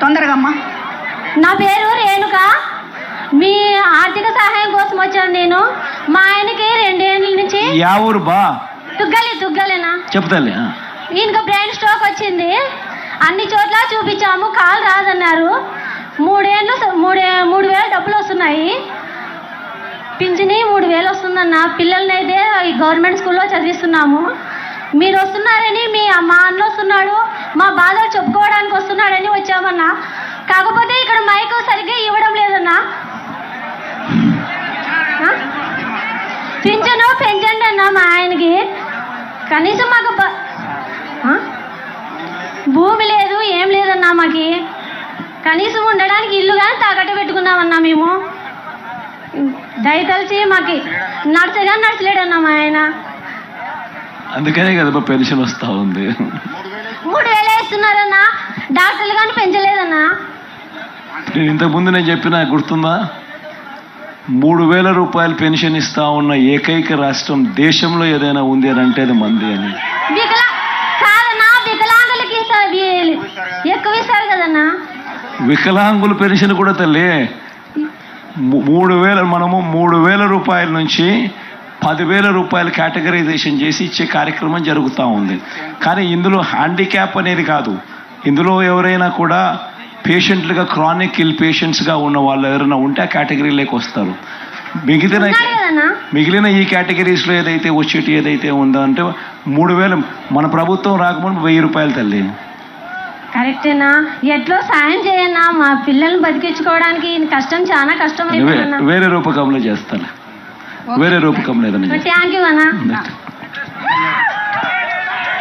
తొందరగా అమ్మా నా పేరు రేణుక. మీ ఆర్థిక సహాయం కోసం వచ్చాను నేను. మా ఆయనకి రెండేళ్ళ నుంచి యా ఊరు బా. తుగ్గలి తుగ్గలేనా చెప్తాలే. ఈయనకు బ్రెయిన్ స్ట్రోక్ వచ్చింది. అన్ని చోట్ల చూపించాము కాలు రాదన్నారు. మూడేళ్ళు మూడే మూడు వేలు డబ్బులు వస్తున్నాయి. పింఛని మూడు వేలు వస్తుందన్న పిల్లల్ని అయితే ఈ గవర్నమెంట్ స్కూల్లో చదివిస్తున్నాము. మీరు వస్తున్నారని మీ మా అన్న వస్తున్నాడు మా బాధలు చెప్పుకోవడానికి వస్తున్నాడని వచ్చామన్నా. కాకపోతే ఇక్కడ మైక్ సరిగ్గా ఇవ్వడం లేదన్నా. పింఛను పెంచండి అన్న మా ఆయనకి. కనీసం మాకు భూమి లేదు ఏం లేదన్నా మాకి. కనీసం ఉండడానికి ఇల్లు కానీ తాకట్టు పెట్టుకున్నామన్నా మేము. దయతలిచి మాకి నడచగా నడచలేడన్నా మా ఆయన. అందుకనే కదా పెన్షన్ వస్తా ఉంది. మూడు వేలు వేస్తున్నారన్నా డాక్టర్లు కానీ పెంచలేదన్నా? నేను ఇంతకు ముందు నేను చెప్పిన గుర్తుందా? మూడు వేల రూపాయలు పెన్షన్ ఇస్తా ఉన్న ఏకైక రాష్ట్రం దేశంలో ఏదైనా ఉంది అని అంటే అది మంది అని. వికలాంగుల పెన్షన్ కూడా తల్లి. మూడు వేల మనము మూడు వేల రూపాయల నుంచి పదివేల రూపాయలు కేటగరైజేషన్ చేసి ఇచ్చే కార్యక్రమం జరుగుతూ ఉంది. కానీ ఇందులో హ్యాండిక్యాప్ అనేది కాదు. ఇందులో ఎవరైనా కూడా పేషెంట్లుగా క్రానిక్ ఇల్ పేషెంట్స్గా ఉన్న వాళ్ళు ఎవరైనా ఉంటే ఆ కేటగిరీలోకి వస్తారు. మిగిలిన మిగిలిన ఈ కేటగిరీస్లో ఏదైతే వచ్చేటి ఏదైతే ఉందో అంటే మూడు వేలు మన ప్రభుత్వం రాకముందు వెయ్యి రూపాయలు తల్లి. కరెక్టేనా? ఎట్లో సాయం చేయన్నా? మా పిల్లల్ని బతికించుకోవడానికి కష్టం చాలా కష్టం వేరే రూపకంలో చేస్తాను వేరే రూపకంలో ఏదైనా